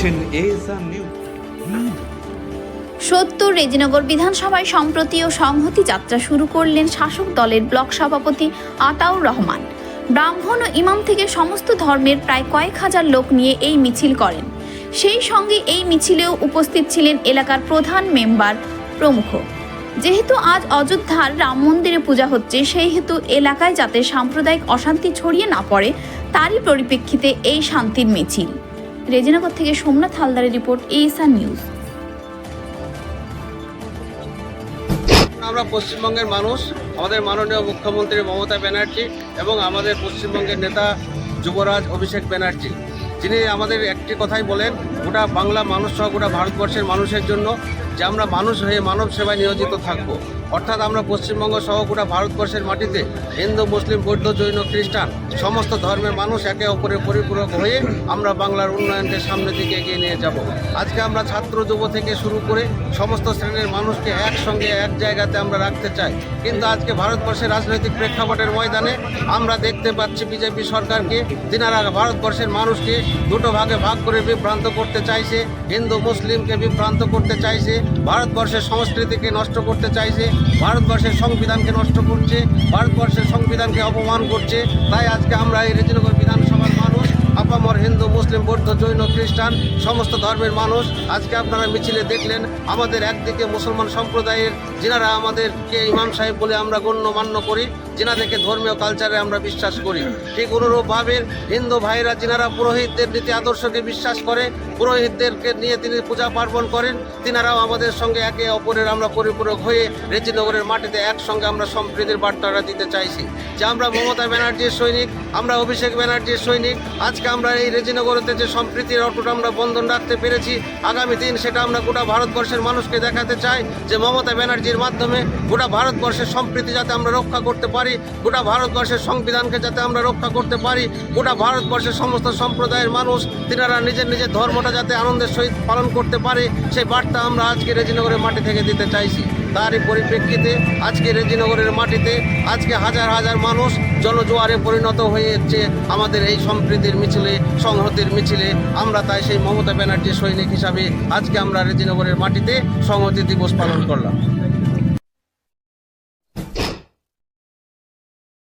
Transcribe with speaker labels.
Speaker 1: দেখছেন নিউজ
Speaker 2: সত্তর রেজিনগর বিধানসভায় সম্প্রতি ও সংহতি যাত্রা শুরু করলেন শাসক দলের ব্লক সভাপতি আতাউর রহমান। ব্রাহ্মণ ও ইমাম থেকে সমস্ত ধর্মের প্রায় কয়েক হাজার লোক নিয়ে এই মিছিল করেন। সেই সঙ্গে এই মিছিলেও উপস্থিত ছিলেন এলাকার প্রধান মেম্বার প্রমুখ। যেহেতু আজ অযোধ্যার রাম মন্দিরে পূজা হচ্ছে সেই হেতু এলাকায় যাতে সাম্প্রদায়িক অশান্তি ছড়িয়ে না পড়ে, তারই পরিপ্রেক্ষিতে এই শান্তির মিছিল। রেজিনগর থেকে সোমনাথ হালদারের রিপোর্ট এএসআর নিউজ।
Speaker 3: আমরা পশ্চিমবঙ্গের মানুষ, আমাদের মাননীয় মুখ্যমন্ত্রী মমতা ব্যানার্জি এবং আমাদের পশ্চিমবঙ্গের নেতা যুবরাজ অভিষেক ব্যানার্জি, যিনি আমাদের একটি কথাই বলেন গোটা বাংলা মানুষ সহ গোটা ভারতবর্ষের মানুষের জন্য যে আমরা মানুষ হয়ে মানব সেবায় নিয়োজিত থাকব। অর্থাৎ আমরা পশ্চিমবঙ্গ সহ গোটা ভারতবর্ষের মাটিতে হিন্দু, মুসলিম, বৌদ্ধ, জৈন, খ্রিস্টান সমস্ত ধর্মের মানুষ একে অপরের পরিপূরক হয়ে আমরা বাংলার উন্নয়নকে সামনের দিকে এগিয়ে নিয়ে যাব। আজকে আমরা ছাত্র যুব থেকে শুরু করে সমস্ত শ্রেণির মানুষকে একসঙ্গে এক জায়গাতে আমরা রাখতে চাই। কিন্তু আজকে ভারতবর্ষের রাজনৈতিক প্রেক্ষাপটের ময়দানে আমরা দেখতে পাচ্ছি বিজেপি সরকারকে তিনারা ভারতবর্ষের মানুষকে দুটো ভাগে ভাগ করে বিভ্রান্ত করতে চাইছে, হিন্দু, মুসলিমকে বিভ্রান্ত করতে চাইছে, ভারতবর্ষের সংস্কৃতিকে নষ্ট করতে চাইছে, ভারতবর্ষের সংবিধানকে নষ্ট করছে, ভারতবর্ষের সংবিধানকে অপমান করছে। তাই আজকে আমরা এই রেজিনগর বিধানসভার মানুষ, আপামর হিন্দু, মুসলিম, বৌদ্ধ, জৈন, খ্রিস্টান, সমস্ত ধর্মের মানুষ, আজকে আপনারা মিছিলে দেখলেন আমাদের একদিকে মুসলমান সম্প্রদায়ের, যিনারা আমাদেরকে ইমাম সাহেব বলে আমরা গণ্য মান্য করি যিনাদেরকে ধর্মীয় কালচারে আমরা বিশ্বাস করি। ঠিক অনুরূপভাবে হিন্দু ভাইরা যিনারা পুরোহিতদের নীতি আদর্শকে বিশ্বাস করে, পুরোহিতদেরকে নিয়ে তিনি পূজা পার্বণ করেন, তিনারাও আমাদের সঙ্গে একে অপরের আমরা পরিপূরক হয়ে রেজিনগরের মাটিতে একসঙ্গে আমরা সম্প্রীতির বার্তাটা দিতে চাইছি। যে আমরা মমতা ব্যানার্জির সৈনিক, আমরা অভিষেক ব্যানার্জির সৈনিক, আজকে আমরা এই রেজিনগরতে যে সম্প্রীতির অটুট আমরা বন্ধন রাখতে পেরেছি, আগামী দিন সেটা আমরা গোটা ভারতবর্ষের মানুষকে দেখাতে চাই যে মমতা ব্যানার্জির মাধ্যমে গোটা ভারতবর্ষের সম্প্রীতি যাতে আমরা রক্ষা করতে পারি। গোটা ভারতবর্ষের সংবিধানকে যাতে আমরা রক্ষা করতে পারি, গোটা ভারতবর্ষের সমস্ত সম্প্রদায়ের মানুষ, তিনারা নিজের নিজের ধর্মটা যাতে আনন্দের সহিত পালন করতে পারে, সেই বার্তা আমরা আজকে রেজিনগরের মাটি থেকে দিতে চাইছি। তারই পরিপ্রেক্ষিতে আজকে রেজিনগরের মাটিতে আজকে হাজার হাজার মানুষ জনজোয়ারে পরিণত হয়েছে আমাদের এই সম্প্রীতির মিছিলে, সংহতির মিছিলে। আমরা তাই সেই মমতা ব্যানার্জির সৈনিক হিসাবে আজকে আমরা রেজিনগরের মাটিতে সংহতি দিবস পালন করলাম।